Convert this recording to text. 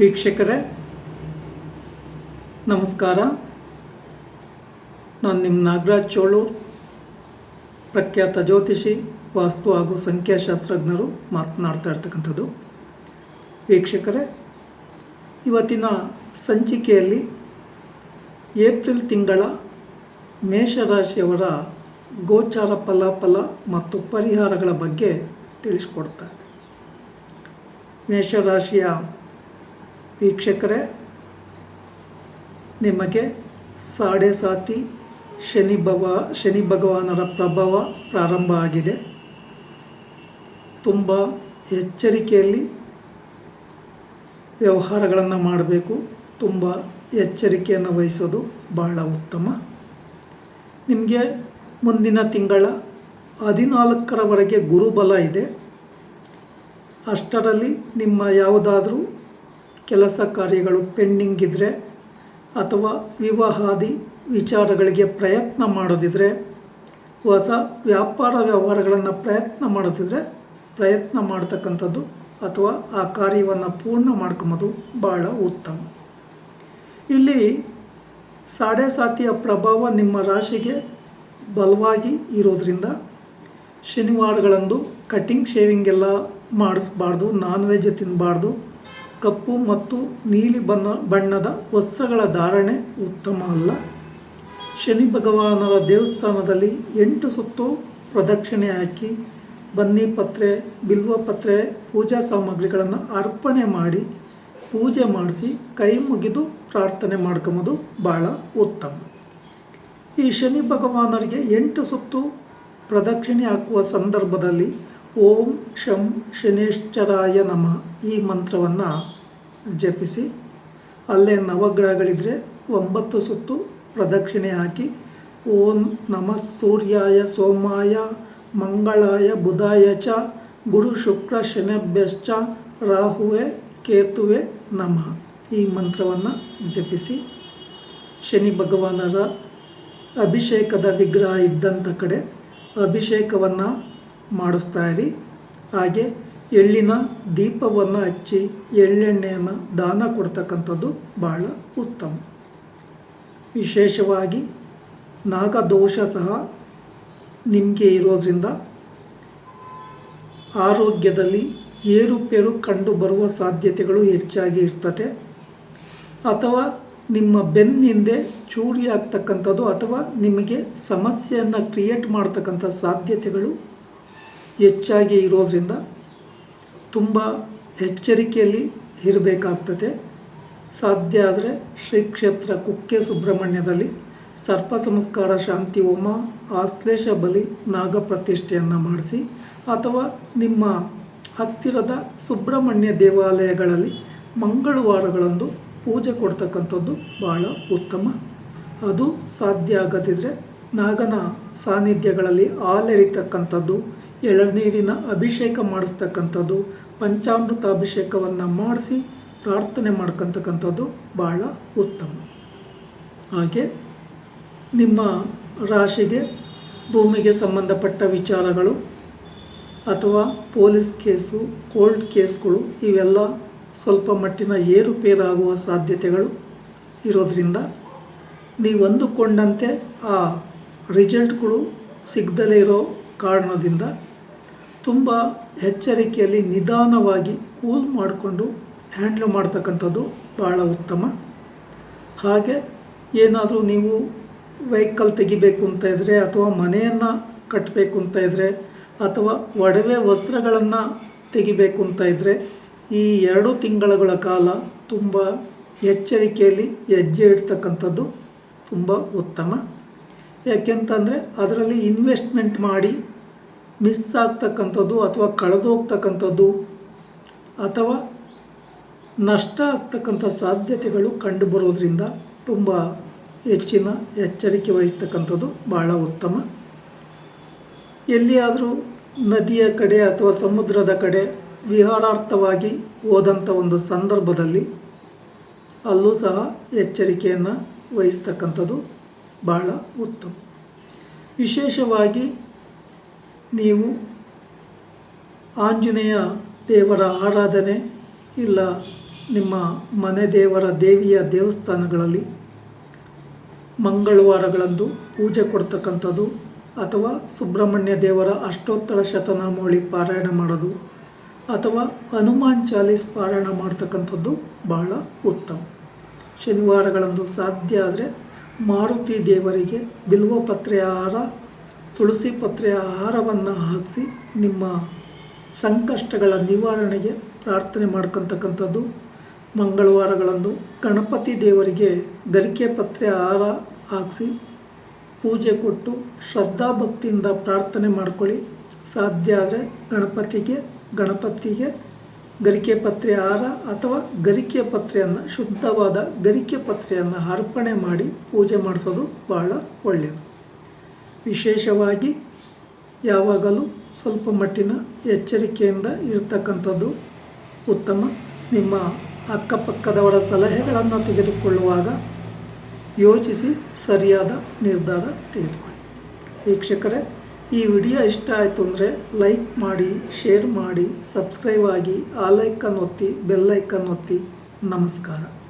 ವೀಕ್ಷಕರೇ, ನಮಸ್ಕಾರ. ನಾನು ನಿಮ್ಮ ನಾಗರಾಜ್ ಚೋಳೂರ್ ಪ್ರಖ್ಯಾತ ಜ್ಯೋತಿಷಿ, ವಾಸ್ತು ಹಾಗೂ ಸಂಖ್ಯಾಶಾಸ್ತ್ರಜ್ಞರು ಮಾತನಾಡ್ತಾ ಇರ್ತಕ್ಕಂಥದ್ದು. ವೀಕ್ಷಕರೇ, ಇವತ್ತಿನ ಸಂಚಿಕೆಯಲ್ಲಿ ಏಪ್ರಿಲ್ ತಿಂಗಳ ಮೇಷರಾಶಿಯವರ ಗೋಚಾರ ಫಲಾಫಲ ಮತ್ತು ಪರಿಹಾರಗಳ ಬಗ್ಗೆ ತಿಳಿಸ್ಕೊಡ್ತಾ ಇದೆ ಮೇಷರಾಶಿಯ ವೀಕ್ಷಕರೇ, ನಿಮಗೆ ಸಾಡೆ ಸಾತಿ ಶನಿ ಭವ, ಶನಿ ಭಗವಾನರ ಪ್ರಭಾವ ಪ್ರಾರಂಭ ಆಗಿದೆ. ತುಂಬ ಎಚ್ಚರಿಕೆಯಲ್ಲಿ ವ್ಯವಹಾರಗಳನ್ನು ಮಾಡಬೇಕು. ತುಂಬ ಎಚ್ಚರಿಕೆಯನ್ನು ವಹಿಸೋದು ಬಹಳ ಉತ್ತಮ. ನಿಮಗೆ ಮುಂದಿನ ತಿಂಗಳ ಹದಿನಾಲ್ಕರವರೆಗೆ ಗುರುಬಲ ಇದೆ. ಅಷ್ಟರಲ್ಲಿ ನಿಮ್ಮ ಯಾವುದಾದ್ರೂ ಕೆಲಸ ಕಾರ್ಯಗಳು ಪೆಂಡಿಂಗ್ ಇದ್ದರೆ ಅಥವಾ ವಿವಾಹಾದಿ ವಿಚಾರಗಳಿಗೆ ಪ್ರಯತ್ನ ಮಾಡೋದಿದ್ರೆ, ಹೊಸ ವ್ಯಾಪಾರ ವ್ಯವಹಾರಗಳನ್ನು ಪ್ರಯತ್ನ ಮಾಡೋದಿದ್ರೆ ಪ್ರಯತ್ನ ಮಾಡ್ತಕ್ಕಂಥದ್ದು ಅಥವಾ ಆ ಕಾರ್ಯವನ್ನು ಪೂರ್ಣ ಮಾಡ್ಕೊಂಬೋದು ಭಾಳ ಉತ್ತಮ. ಇಲ್ಲಿ ಸಾಡೆ ಸಾತಿಯ ಪ್ರಭಾವ ನಿಮ್ಮ ರಾಶಿಗೆ ಬಲವಾಗಿ ಇರೋದರಿಂದ ಶನಿವಾರಗಳಂದು ಕಟಿಂಗ್ ಶೇವಿಂಗ್ ಎಲ್ಲ ಮಾಡಿಸ್ಬಾರ್ದು ನಾನ್ ವೆಜ್ ತಿನ್ನಬಾರ್ದು ಕಪ್ಪು ಮತ್ತು ನೀಲಿ ಬಣ್ಣ, ಬಣ್ಣದ ವಸ್ತ್ರಗಳ ಧಾರಣೆ ಉತ್ತಮ ಅಲ್ಲ. ಶನಿ ಭಗವಾನರ ದೇವಸ್ಥಾನದಲ್ಲಿ ಎಂಟು ಸುತ್ತು ಪ್ರದಕ್ಷಿಣೆ ಹಾಕಿ ಬನ್ನಿ ಪತ್ರೆ, ಬಿಲ್ವ ಪತ್ರೆ, ಪೂಜಾ ಸಾಮಗ್ರಿಗಳನ್ನು ಅರ್ಪಣೆ ಮಾಡಿ ಪೂಜೆ ಮಾಡಿಸಿ ಕೈ ಮುಗಿದು ಪ್ರಾರ್ಥನೆ ಮಾಡ್ಕೊಂಬೋದು ಭಾಳ ಉತ್ತಮ. ಈ ಶನಿ ಭಗವಾನರಿಗೆ ಎಂಟು ಸುತ್ತು ಪ್ರದಕ್ಷಿಣೆ ಹಾಕುವ ಸಂದರ್ಭದಲ್ಲಿ ಓಂ ಶಂ ಶನೇಶ್ವರಾಯ ನಮಃ ಈ ಮಂತ್ರವನ್ನು ಜಪಿಸಿ. ಅಲ್ಲೇ ನವಗ್ರಹಗಳಿದ್ದರೆ ಒಂಬತ್ತು ಸುತ್ತು ಪ್ರದಕ್ಷಿಣೆ ಹಾಕಿ, ಓಂ ನಮಃ ಸೂರ್ಯಾಯ ಸೋಮಾಯ, ಮಂಗಳಾಯ ಬುಧಾಯ ಚ, ಗುರು ಶುಕ್ರ ಶನಭ್ಯಶ್ಚ, ರಾಹುವೆ, ಕೇತುವೆ ನಮಃ. ಈ ಮಂತ್ರವನ್ನು ಜಪಿಸಿ. ಶನಿ ಭಗವಾನರ ಅಭಿಷೇಕದ ವಿಗ್ರಹ ಇದ್ದಂಥ ಕಡೆ ಅಭಿಷೇಕವನ್ನು ಮಾಡಿಸ್ತಾ ಇರಿ. ಹಾಗೆ ಎಳ್ಳಿನ ದೀಪವನ್ನು ಹಚ್ಚಿ ಎಳ್ಳೆಣ್ಣೆಯನ್ನು ದಾನ ಕೊಡ್ತಕ್ಕಂಥದ್ದು ಬಹಳ ಉತ್ತಮ. ವಿಶೇಷವಾಗಿ ನಾಗದೋಷ ಸಹ ನಿಮಗೆ ಇರೋದರಿಂದ ಆರೋಗ್ಯದಲ್ಲಿ ಏರುಪೇರು ಕಂಡು ಬರುವ ಸಾಧ್ಯತೆಗಳು ಹೆಚ್ಚಾಗಿ ಇರ್ತದೆ ಅಥವಾ ನಿಮ್ಮ ಬೆನ್ನಿಂದೆ ಚೂರಿ ಆಗ್ತಕ್ಕಂಥದ್ದು ಅಥವಾ ನಿಮಗೆ ಸಮಸ್ಯೆಯನ್ನು ಕ್ರಿಯೇಟ್ ಮಾಡ್ತಕ್ಕಂಥ ಸಾಧ್ಯತೆಗಳು ಹೆಚ್ಚಾಗಿ ಇರೋದರಿಂದ ತುಂಬ ಎಚ್ಚರಿಕೆಯಲ್ಲಿ ಇರಬೇಕಾಗ್ತದೆ. ಸಾಧ್ಯ ಆದರೆ ಶ್ರೀ ಕ್ಷೇತ್ರ ಕುಕ್ಕೆ ಸುಬ್ರಹ್ಮಣ್ಯದಲ್ಲಿ ಸರ್ಪ ಸಂಸ್ಕಾರ ಶಾಂತಿ ಹೋಮ ಆಶ್ಲೇಷ ಬಲಿ ನಾಗಪ್ರತಿಷ್ಠೆಯನ್ನು ಮಾಡಿಸಿ ಅಥವಾ ನಿಮ್ಮ ಹತ್ತಿರದ ಸುಬ್ರಹ್ಮಣ್ಯ ದೇವಾಲಯಗಳಲ್ಲಿ ಮಂಗಳವಾರಗಳಂದು ಪೂಜೆ ಕೊಡ್ತಕ್ಕಂಥದ್ದು ಭಾಳ ಉತ್ತಮ. ಅದು ಸಾಧ್ಯ ಆಗದಿದ್ದರೆ ನಾಗನ ಸಾನ್ನಿಧ್ಯಗಳಲ್ಲಿ ಹಾಲೆರಿತಕ್ಕಂಥದ್ದು ಎಳನೀರಿನ ಅಭಿಷೇಕ ಮಾಡಿಸ್ತಕ್ಕಂಥದ್ದು, ಪಂಚಾಮೃತ ಅಭಿಷೇಕವನ್ನು ಮಾಡಿಸಿ ಪ್ರಾರ್ಥನೆ ಮಾಡ್ಕೊತಕ್ಕಂಥದ್ದು ಭಾಳ ಉತ್ತಮ. ಹಾಗೆ ನಿಮ್ಮ ರಾಶಿಗೆ ಭೂಮಿಗೆ ಸಂಬಂಧಪಟ್ಟ ವಿಚಾರಗಳು ಅಥವಾ ಪೊಲೀಸ್ ಕೇಸು, ಕೋರ್ಟ್ ಕೇಸ್ಗಳು, ಇವೆಲ್ಲ ಸ್ವಲ್ಪ ಮಟ್ಟಿನ ಏರುಪೇರಾಗುವ ಸಾಧ್ಯತೆಗಳು ಇರೋದರಿಂದ ನೀವು ಅಂದುಕೊಂಡಂತೆ ಆ ರಿಸಲ್ಟ್ಗಳು ಸಿಗದಲೇ ಇರೋ ಕಾರಣದಿಂದ ತುಂಬ ಎಚ್ಚರಿಕೆಯಲ್ಲಿ ನಿಧಾನವಾಗಿ ಕೂಲ್ ಮಾಡಿಕೊಂಡು ಹ್ಯಾಂಡ್ಲ್ ಮಾಡ್ತಕ್ಕಂಥದ್ದು ಭಾಳ ಉತ್ತಮ. ಹಾಗೆ ಏನಾದರೂ ನೀವು ವೆಹಿಕಲ್ ತೆಗಿಬೇಕು ಅಂತ ಇದ್ದರೆ ಅಥವಾ ಮನೆಯನ್ನು ಕಟ್ಟಬೇಕು ಅಂತ ಇದ್ದರೆ ಅಥವಾ ಒಡವೆ ವಸ್ತ್ರಗಳನ್ನು ತೆಗಿಬೇಕು ಅಂತ ಇದ್ದರೆ ಈ ಎರಡು ತಿಂಗಳುಗಳ ಕಾಲ ತುಂಬ ಎಚ್ಚರಿಕೆಯಲ್ಲಿ ಹೆಜ್ಜೆ ಇಡ್ತಕ್ಕಂಥದ್ದು ತುಂಬ ಉತ್ತಮ. ಯಾಕೆಂತಂದರೆ ಅದರಲ್ಲಿ ಇನ್ವೆಸ್ಟ್ಮೆಂಟ್ ಮಾಡಿ ಮಿಸ್ ಆಗ್ತಕ್ಕಂಥದ್ದು ಅಥವಾ ಕಳೆದೋಗ್ತಕ್ಕಂಥದ್ದು ಅಥವಾ ನಷ್ಟ ಆಗ್ತಕ್ಕಂಥ ಸಾಧ್ಯತೆಗಳು ಕಂಡುಬರೋದ್ರಿಂದ ತುಂಬ ಹೆಚ್ಚಿನ ಎಚ್ಚರಿಕೆ ವಹಿಸ್ತಕ್ಕಂಥದ್ದು ಭಾಳ ಉತ್ತಮ. ಎಲ್ಲಿಯಾದರೂ ನದಿಯ ಕಡೆ ಅಥವಾ ಸಮುದ್ರದ ಕಡೆ ವಿಹಾರಾರ್ಥವಾಗಿ ಹೋದಂಥ ಒಂದು ಸಂದರ್ಭದಲ್ಲಿ ಅಲ್ಲೂ ಸಹ ಎಚ್ಚರಿಕೆಯನ್ನು ವಹಿಸ್ತಕ್ಕಂಥದ್ದು ಭಾಳ ಉತ್ತಮ. ವಿಶೇಷವಾಗಿ ನೀವು ಆಂಜನೇಯ ದೇವರ ಆರಾಧನೆ ಇಲ್ಲ ನಿಮ್ಮ ಮನೆ ದೇವರ ದೇವಿಯ ದೇವಸ್ಥಾನಗಳಲ್ಲಿ ಮಂಗಳವಾರಗಳಂದು ಪೂಜೆ ಕೊಡ್ತಕ್ಕಂಥದ್ದು ಅಥವಾ ಸುಬ್ರಹ್ಮಣ್ಯ ದೇವರ ಅಷ್ಟೋತ್ತರ ಶತನಾಮಾವಳಿ ಪಾರಾಯಣ ಮಾಡೋದು ಅಥವಾ ಹನುಮಾನ್ ಚಾಲೀಸ್ ಪಾರಾಯಣ ಮಾಡ್ತಕ್ಕಂಥದ್ದು ಬಹಳ ಉತ್ತಮ. ಶನಿವಾರಗಳಂದು ಸಾಧ್ಯ ಆದರೆ ಮಾರುತಿ ದೇವರಿಗೆ ಬಿಲ್ವಪತ್ರೆಯ ಹಾರ ತುಳಸಿ ಪತ್ರೆಯ ಆಹಾರವನ್ನು ಹಾಕಿಸಿ ನಿಮ್ಮ ಸಂಕಷ್ಟಗಳ ನಿವಾರಣೆಗೆ ಪ್ರಾರ್ಥನೆ ಮಾಡ್ಕೊತಕ್ಕಂಥದ್ದು ಮಂಗಳವಾರಗಳಂದು ಗಣಪತಿ ದೇವರಿಗೆ ಗರಿಕೆ ಪತ್ರೆ ಆಹಾರ ಹಾಕಿಸಿ ಪೂಜೆ ಕೊಟ್ಟು ಶ್ರದ್ಧಾಭಕ್ತಿಯಿಂದ ಪ್ರಾರ್ಥನೆ ಮಾಡ್ಕೊಳ್ಳಿ. ಸಾಧ್ಯ ಆದರೆ ಗಣಪತಿಗೆ ಗಣಪತಿಗೆ ಗರಿಕೆ ಪತ್ರೆ ಆಹಾರ ಅಥವಾ ಗರಿಕೆ ಪತ್ರೆಯನ್ನು, ಶುದ್ಧವಾದ ಗರಿಕೆ ಪತ್ರೆಯನ್ನು ಅರ್ಪಣೆ ಮಾಡಿ ಪೂಜೆ ಮಾಡಿಸೋದು ಬಹಳ ಒಳ್ಳೆಯದು ವಿಶೇಷವಾಗಿ ಯಾವಾಗಲೂ ಸ್ವಲ್ಪ ಮಟ್ಟಿನ ಎಚ್ಚರಿಕೆಯಿಂದ ಇರತಕ್ಕಂಥದ್ದು ಉತ್ತಮ. ನಿಮ್ಮ ಅಕ್ಕಪಕ್ಕದವರ ಸಲಹೆಗಳನ್ನು ತೆಗೆದುಕೊಳ್ಳುವಾಗ ಯೋಚಿಸಿ ಸರಿಯಾದ ನಿರ್ಧಾರ ತೆಗೆದುಕೊಳ್ಳಿ. ವೀಕ್ಷಕರೇ, ಈ ವಿಡಿಯೋ ಇಷ್ಟ ಆಯಿತು ಅಂದರೆ ಲೈಕ್ ಮಾಡಿ, ಶೇರ್ ಮಾಡಿ, ಸಬ್ಸ್ಕ್ರೈಬ್ ಆಗಿ, ಆ ಒತ್ತಿ ಬೆಲ್ಲೈಕನ್ ಒತ್ತಿ. ನಮಸ್ಕಾರ.